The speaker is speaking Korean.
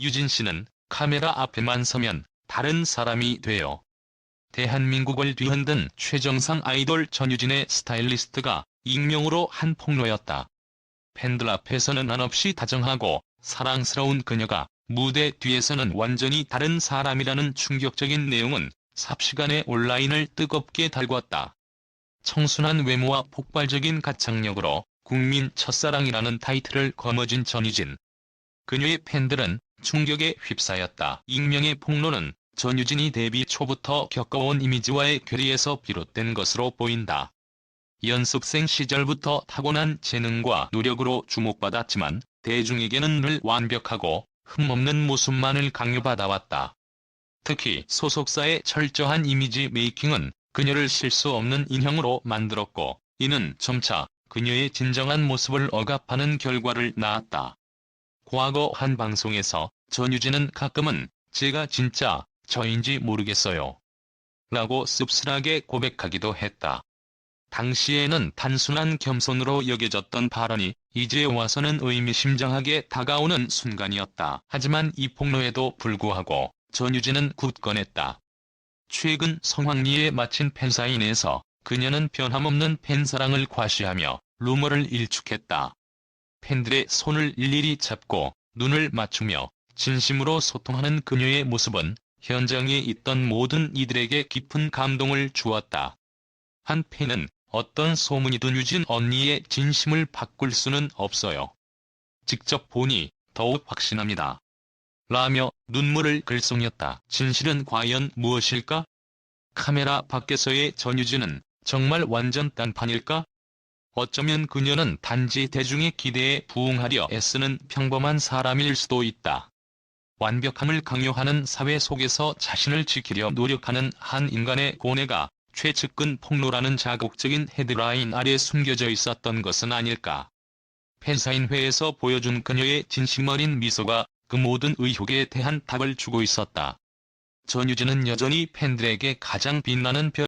유진 씨는 카메라 앞에만 서면 다른 사람이 돼요. 대한민국을 뒤흔든 최정상 아이돌 전유진의 스타일리스트가 익명으로 한 폭로였다. 팬들 앞에서는 한없이 다정하고 사랑스러운 그녀가 무대 뒤에서는 완전히 다른 사람이라는 충격적인 내용은 삽시간에 온라인을 뜨겁게 달궜다. 청순한 외모와 폭발적인 가창력으로 국민 첫사랑이라는 타이틀을 거머쥔 전유진. 그녀의 팬들은 충격에 휩싸였다. 익명의 폭로는 전유진이 데뷔 초부터 겪어온 이미지와의 괴리에서 비롯된 것으로 보인다. 연습생 시절부터 타고난 재능과 노력으로 주목받았지만 대중에게는 늘 완벽하고 흠없는 모습만을 강요받아왔다. 특히 소속사의 철저한 이미지 메이킹은 그녀를 실수 없는 인형으로 만들었고 이는 점차 그녀의 진정한 모습을 억압하는 결과를 낳았다. 과거 한 방송에서 전유진은 가끔은 제가 진짜 저인지 모르겠어요. 라고 씁쓸하게 고백하기도 했다. 당시에는 단순한 겸손으로 여겨졌던 발언이 이제 와서는 의미심장하게 다가오는 순간이었다. 하지만 이 폭로에도 불구하고 전유진은 굳건했다. 최근 성황리에 마친 팬사인회에서 그녀는 변함없는 팬사랑을 과시하며 루머를 일축했다. 팬들의 손을 일일이 잡고 눈을 맞추며 진심으로 소통하는 그녀의 모습은 현장에 있던 모든 이들에게 깊은 감동을 주었다. 한 팬은 어떤 소문이든 유진 언니의 진심을 바꿀 수는 없어요. 직접 보니 더욱 확신합니다. 라며 눈물을 글썽였다. 진실은 과연 무엇일까? 카메라 밖에서의 전유진은 정말 완전 딴판일까? 어쩌면 그녀는 단지 대중의 기대에 부응하려 애쓰는 평범한 사람일 수도 있다. 완벽함을 강요하는 사회 속에서 자신을 지키려 노력하는 한 인간의 고뇌가 최측근 폭로라는 자극적인 헤드라인 아래 숨겨져 있었던 것은 아닐까. 팬사인회에서 보여준 그녀의 진심 어린 미소가 그 모든 의혹에 대한 답을 주고 있었다. 전유진은 여전히 팬들에게 가장 빛나는 별